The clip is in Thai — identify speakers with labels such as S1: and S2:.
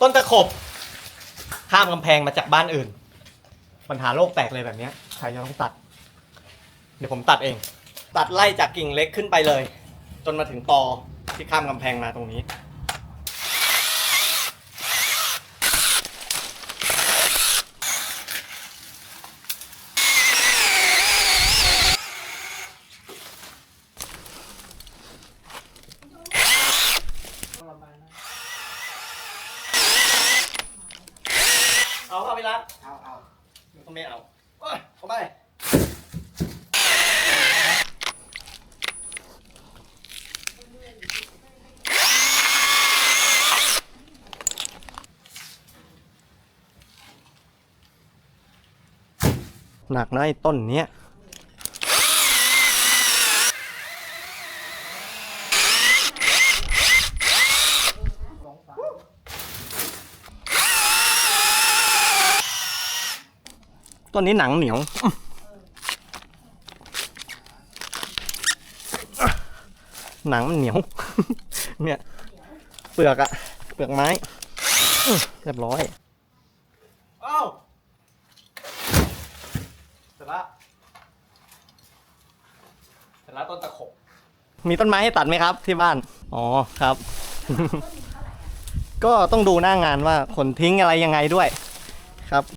S1: ต้นตะขบข้ามกำแพงมาจากบ้านอื่น ปัญหาโลกแตกเลยแบบเนี้ยใครจะต้องตัด เดี๋ยวผมตัดเอง ตัดไล่จากกิ่งเล็กขึ้นไปเลย จนมาถึงตอที่ข้ามกำแพงมาตรงนี้ เอาเอาไปรับ
S2: เอาเอา
S1: มันก็ไม่เอาโอ้ยเข้าไปหนักนะไอ้ต้นเนี้ย ต้นนี้หนังเหนียว หนังมันเหนียว เนี่ย เปลือกอะเปลือกไม้อื้อเรียบร้อยอ้าวเสร็จละเสร็จแล้วต้นตะขบ มีต้นไม้ให้ตัดไหมครับ ที่บ้าน อ๋อครับ ก็ต้องดูหน้างานว่าขนทิ้งอะไรยังไงด้วยครับ